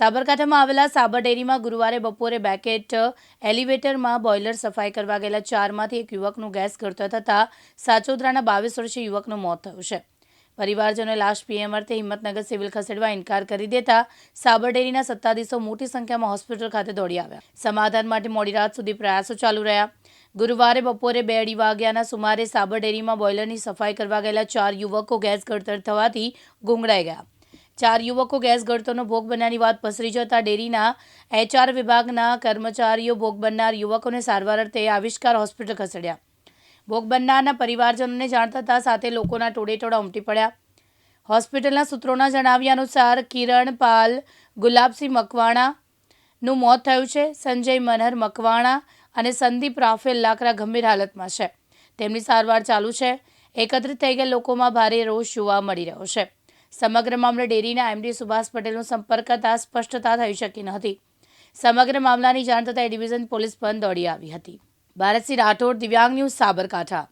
સાબરકાંઠામાં આવેલા સાબર ડેરીમાં ગુરુવારે બપોરે બેકેટ એલિવેટરમાં બોઇલર સફાઈ કરવા ગયેલા ચારમાંથી એક યુવકનું ગેસ ગળતર થતાં સાચોદરાના બાવીસ વર્ષીય યુવકનું મોત થયું છે. પરિવારજનોએ લાશ પીએમ અર્થે હિંમતનગર સિવિલ ખસેડવા ઇનકાર કરી દેતા સાબર ડેરીના સત્તાધીશો મોટી સંખ્યામાં હોસ્પિટલ ખાતે દોડી આવ્યા. સમાધાન માટે મોડી રાત સુધી પ્રયાસો ચાલુ રહ્યા. ગુરુવારે બપોરે બે અઢી વાગ્યાના સુમારે સાબર ડેરીમાં બોઇલરની સફાઈ કરવા ગયેલા ચાર યુવકો ગેસ ગળતર થવાથી ગુંગળાઈ ગયા. ચાર યુવકો ગેસ ગળતોનો ભોગ બનવાની વાત પસરી જતા ડેરીના એચઆર વિભાગના કર્મચારીઓ ભોગ બનનાર યુવકોને સારવાર અર્થે આવિષ્કાર હોસ્પિટલ ખસેડ્યા. ભોગ બનનારના પરિવારજનોને જાણ થતાં સાથે લોકોના ટોળેટોળા ઉમટી પડ્યા. હોસ્પિટલના સૂત્રોના જણાવ્યા અનુસાર કિરણ પાલ, ગુલાબસિંહ મકવાણાનું મોત થયું છે, સંજય મનહર મકવાણા અને સંદીપ રાફેલ લાકરા ગંભીર હાલતમાં છે. તેમની સારવાર ચાલુ છે. એકત્રિત થઈ ગયેલા લોકોમાં ભારે રોષ જોવા મળી રહ્યો છે. સમગ્ર મામલે ડેરીના એમડી સુભાષ પટેલનો સંપર્ક કરતા સ્પષ્ટતા થઈ શકી ન હતી. સમગ્ર મામલાની જાણ થતાં એ ડિવિઝન પોલીસ પણ દોડી આવી હતી. ભારતસિંહ રાઠોડ, દિવ્યાંગ ન્યૂઝ સાબરકાંઠા.